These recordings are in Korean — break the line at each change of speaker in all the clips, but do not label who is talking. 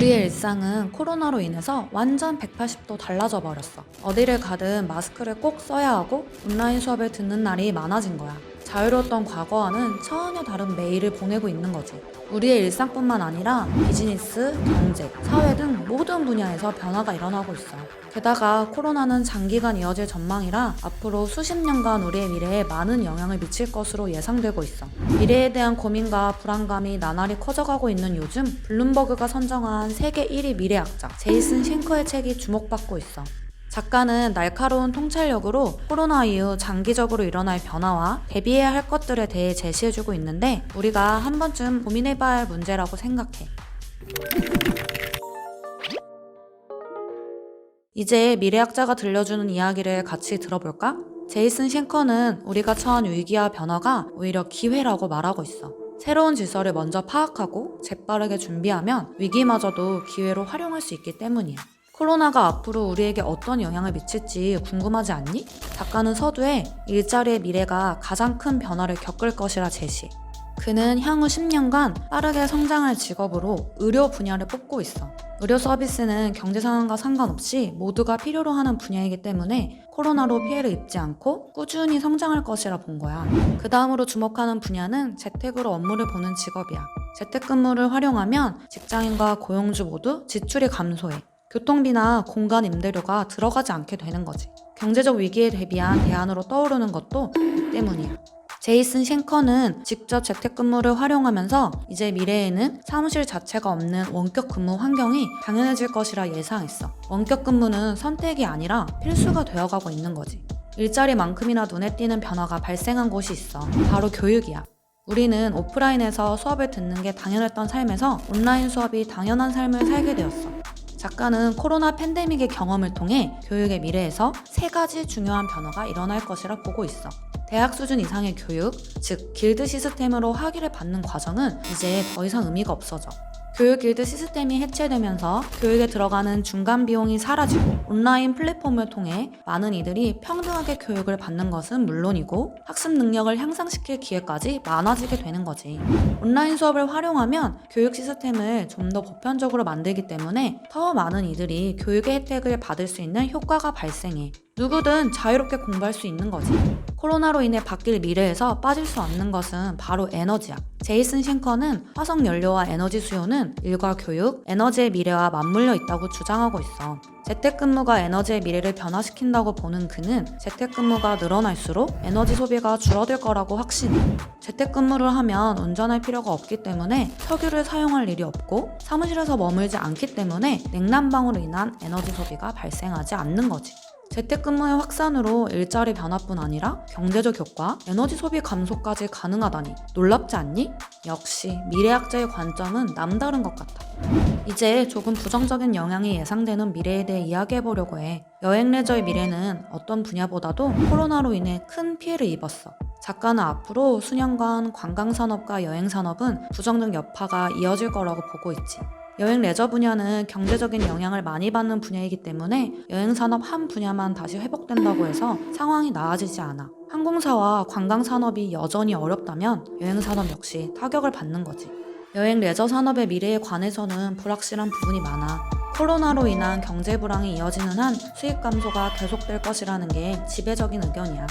우리의 일상은 코로나로 인해서 완전 180도 달라져 버렸어. 어디를 가든 마스크를 꼭 써야 하고 온라인 수업을 듣는 날이 많아진 거야. 자유로웠던 과거와는 전혀 다른 매일을 보내고 있는 거지. 우리의 일상뿐만 아니라 비즈니스, 경제, 사회 등 모든 분야에서 변화가 일어나고 있어. 게다가 코로나는 장기간 이어질 전망이라 앞으로 수십 년간 우리의 미래에 많은 영향을 미칠 것으로 예상되고 있어. 미래에 대한 고민과 불안감이 나날이 커져가고 있는 요즘 블룸버그가 선정한 세계 1위 미래학자 제이슨 싱커의 책이 주목받고 있어. 작가는 날카로운 통찰력으로 코로나 이후 장기적으로 일어날 변화와 대비해야 할 것들에 대해 제시해주고 있는데 우리가 한 번쯤 고민해봐야 할 문제라고 생각해. 이제 미래학자가 들려주는 이야기를 같이 들어볼까? 제이슨 싱커는 우리가 처한 위기와 변화가 오히려 기회라고 말하고 있어. 새로운 질서를 먼저 파악하고 재빠르게 준비하면 위기마저도 기회로 활용할 수 있기 때문이야. 코로나가 앞으로 우리에게 어떤 영향을 미칠지 궁금하지 않니? 작가는 서두에 일자리의 미래가 가장 큰 변화를 겪을 것이라 제시. 그는 향후 10년간 빠르게 성장할 직업으로 의료 분야를 뽑고 있어. 의료 서비스는 경제 상황과 상관없이 모두가 필요로 하는 분야이기 때문에 코로나로 피해를 입지 않고 꾸준히 성장할 것이라 본 거야. 그 다음으로 주목하는 분야는 재택으로 업무를 보는 직업이야. 재택근무를 활용하면 직장인과 고용주 모두 지출이 감소해. 교통비나 공간 임대료가 들어가지 않게 되는 거지. 경제적 위기에 대비한 대안으로 떠오르는 것도 이 때문이야. 제이슨 싱커는 직접 재택근무를 활용하면서 이제 미래에는 사무실 자체가 없는 원격 근무 환경이 당연해질 것이라 예상했어. 원격 근무는 선택이 아니라 필수가 되어가고 있는 거지. 일자리만큼이나 눈에 띄는 변화가 발생한 곳이 있어. 바로 교육이야. 우리는 오프라인에서 수업을 듣는 게 당연했던 삶에서 온라인 수업이 당연한 삶을 살게 되었어. 작가는 코로나 팬데믹의 경험을 통해 교육의 미래에서 세 가지 중요한 변화가 일어날 것이라 보고 있어. 대학 수준 이상의 교육, 즉 길드 시스템으로 학위를 받는 과정은 이제 더 이상 의미가 없어져. 교육 길드 시스템이 해체되면서 교육에 들어가는 중간 비용이 사라지고 온라인 플랫폼을 통해 많은 이들이 평등하게 교육을 받는 것은 물론이고 학습 능력을 향상시킬 기회까지 많아지게 되는 거지. 온라인 수업을 활용하면 교육 시스템을 좀 더 보편적으로 만들기 때문에 더 많은 이들이 교육의 혜택을 받을 수 있는 효과가 발생해. 누구든 자유롭게 공부할 수 있는 거지. 코로나로 인해 바뀔 미래에서 빠질 수 없는 것은 바로 에너지야. 제이슨 싱커는 화석 연료와 에너지 수요는 일과 교육, 에너지의 미래와 맞물려 있다고 주장하고 있어. 재택근무가 에너지의 미래를 변화시킨다고 보는 그는 재택근무가 늘어날수록 에너지 소비가 줄어들 거라고 확신해. 재택근무를 하면 운전할 필요가 없기 때문에 석유를 사용할 일이 없고 사무실에서 머물지 않기 때문에 냉난방으로 인한 에너지 소비가 발생하지 않는 거지. 재택근무의 확산으로 일자리 변화뿐 아니라 경제적 효과, 에너지 소비 감소까지 가능하다니 놀랍지 않니? 역시 미래학자의 관점은 남다른 것 같아. 이제 조금 부정적인 영향이 예상되는 미래에 대해 이야기해보려고 해. 여행 레저의 미래는 어떤 분야보다도 코로나로 인해 큰 피해를 입었어. 작가는 앞으로 수년간 관광산업과 여행산업은 부정적 여파가 이어질 거라고 보고 있지. 여행 레저 분야는 경제적인 영향을 많이 받는 분야이기 때문에 여행 산업 한 분야만 다시 회복된다고 해서 상황이 나아지지 않아. 항공사와 관광 산업이 여전히 어렵다면 여행 산업 역시 타격을 받는 거지. 여행 레저 산업의 미래에 관해서는 불확실한 부분이 많아. 코로나로 인한 경제 불황이 이어지는 한 수익 감소가 계속될 것이라는 게 지배적인 의견이야.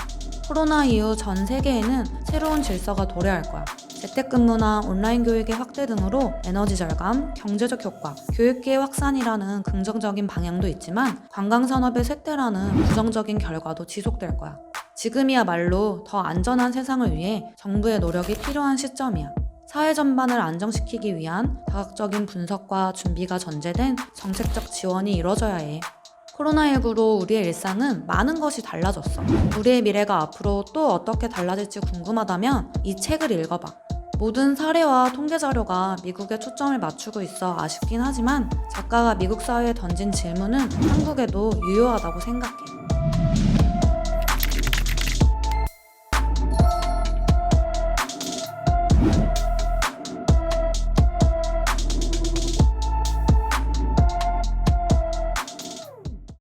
코로나 이후 전 세계에는 새로운 질서가 도래할 거야. 재택근무나 온라인 교육의 확대 등으로 에너지 절감, 경제적 효과, 교육계의 확산이라는 긍정적인 방향도 있지만 관광산업의 쇠퇴라는 부정적인 결과도 지속될 거야. 지금이야말로 더 안전한 세상을 위해 정부의 노력이 필요한 시점이야. 사회 전반을 안정시키기 위한 다각적인 분석과 준비가 전제된 정책적 지원이 이뤄져야 해. 코로나19로 우리의 일상은 많은 것이 달라졌어. 우리의 미래가 앞으로 또 어떻게 달라질지 궁금하다면 이 책을 읽어봐. 모든 사례와 통계 자료가 미국에 초점을 맞추고 있어 아쉽긴 하지만 작가가 미국 사회에 던진 질문은 한국에도 유효하다고 생각해.